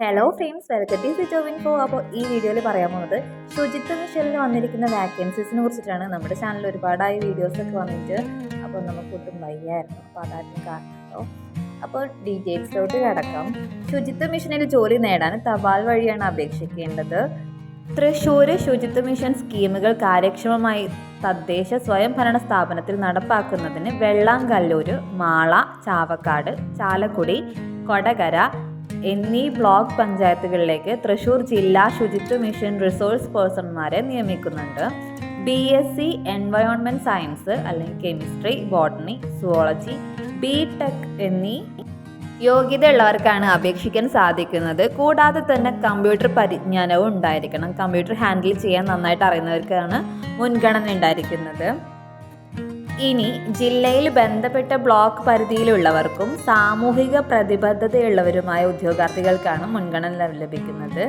Hello friends welcome to Sijo ഫോ അപ്പോൾ ഈ വീഡിയോയിൽ പറയാൻ പോകുന്നത് ശുചിത്വ മിഷനിൽ വന്നിരിക്കുന്ന വാക്കൻസീസിനെ കുറിച്ചിട്ടാണ്. നമ്മുടെ ചാനലിൽ ഒരുപാടായി വീഡിയോസൊക്കെ വന്നിട്ട് അപ്പോൾ നമുക്ക് ഒട്ടും വയ്യായിരുന്നു. അപ്പോൾ അതായിരുന്നു കാരണം. അപ്പോൾ ഡീറ്റെയിൽസിലോട്ട് കിടക്കാം. ശുചിത്വ മിഷനിൽ ജോലി നേടാൻ തപാൽ വഴിയാണ് അപേക്ഷിക്കേണ്ടത്. തൃശ്ശൂർ ശുചിത്വ മിഷൻ സ്കീമുകൾ കാര്യക്ഷമമായി തദ്ദേശ സ്വയംഭരണ സ്ഥാപനത്തിൽ നടപ്പാക്കുന്നതിന് വെള്ളാങ്കല്ലൂര് മാള ചാവക്കാട് ചാലക്കുടി കൊടകര എന്നീ ബ്ലോക്ക് പഞ്ചായത്തുകളിലേക്ക് തൃശൂർ ജില്ലാ ശുചിത്വ മിഷൻ റിസോഴ്സ് പേഴ്സൺമാരെ നിയമിക്കുന്നുണ്ട്. B S C environment science അല്ലെങ്കിൽ chemistry botany zoology B tech എന്നീ യോഗ്യതയുള്ളവർക്കാണ് അപേക്ഷിക്കാൻ സാധിക്കുന്നത്. കൂടാതെ തന്നെ കമ്പ്യൂട്ടർ പരിജ്ഞാനവും ഉണ്ടായിരിക്കണം. കമ്പ്യൂട്ടർ ഹാൻഡിൽ ചെയ്യാൻ നന്നായിട്ട് അറിയുന്നവർക്കാണ് മുൻഗണന ഉണ്ടായിരിക്കുന്നത്. ഇനി ജില്ലയിൽ ബന്ധപ്പെട്ട ബ്ലോക്ക് പരിധിയിലുള്ളവർക്കും സാമൂഹിക പ്രതിബദ്ധതയുള്ളവരുമായ ഉദ്യോഗാർത്ഥികൾക്കാണ് മുൻഗണന ലഭിക്കുന്നത്.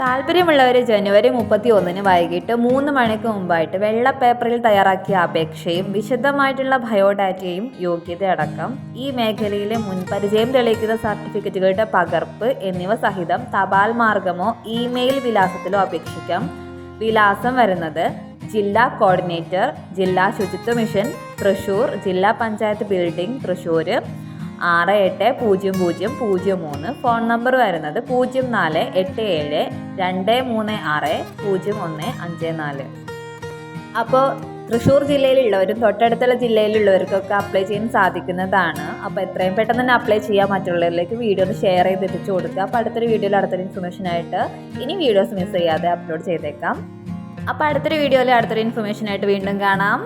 താല്പര്യമുള്ളവർ ജനുവരി മുപ്പത്തി ഒന്നിന് വൈകിട്ട് മൂന്ന് മണിക്ക് മുമ്പായിട്ട് വെള്ള പേപ്പറിൽ തയ്യാറാക്കിയ അപേക്ഷയും വിശദമായിട്ടുള്ള ബയോഡാറ്റയും യോഗ്യത അടക്കം ഈ മേഖലയിലെ മുൻപരിചയം തെളിയിക്കുന്ന സർട്ടിഫിക്കറ്റുകളുടെ പകർപ്പ് എന്നിവ സഹിതം തപാൽ മാർഗമോ ഇമെയിൽ വിലാസത്തിലോ അപേക്ഷിക്കാം. വിലാസം വരുന്നത് ജില്ലാ കോർഡിനേറ്റർ ജില്ലാ ശുചിത്വ മിഷൻ തൃശൂർ ജില്ലാ പഞ്ചായത്ത് ബിൽഡിംഗ് തൃശ്ശൂർ ആറ് എട്ട് പൂജ്യം പൂജ്യം പൂജ്യം മൂന്ന് ഫോൺ നമ്പർ വരുന്നത് പൂജ്യം നാല് എട്ട് ഏഴ് രണ്ട് മൂന്ന് ആറ് പൂജ്യം ഒന്ന് അഞ്ച് നാല്. അപ്പോൾ തൃശ്ശൂർ ജില്ലയിലുള്ളവരും തൊട്ടടുത്തുള്ള ജില്ലയിലുള്ളവർക്കൊക്കെ അപ്ലൈ ചെയ്യാൻ സാധിക്കുന്നതാണ്. അപ്പോൾ എത്രയും പെട്ടെന്ന് തന്നെ അപ്ലൈ ചെയ്യാൻ മറ്റുള്ളവരിലേക്ക് വീഡിയോ ഒന്ന് ഷെയർ ചെയ്ത് എത്തിച്ചു കൊടുക്കുക. അപ്പോൾ അടുത്തൊരു വീഡിയോയിൽ അടുത്തൊരു ഇൻഫർമേഷൻ ആയിട്ട് ഇനി വീഡിയോസ് മിസ് ചെയ്യാതെ അപ്ലോഡ് ചെയ്തേക്കാം. അപ്പോൾ അടുത്തൊരു വീഡിയോയിൽ അടുത്തൊരു ഇൻഫർമേഷൻ ആയിട്ട് വീണ്ടും കാണാം.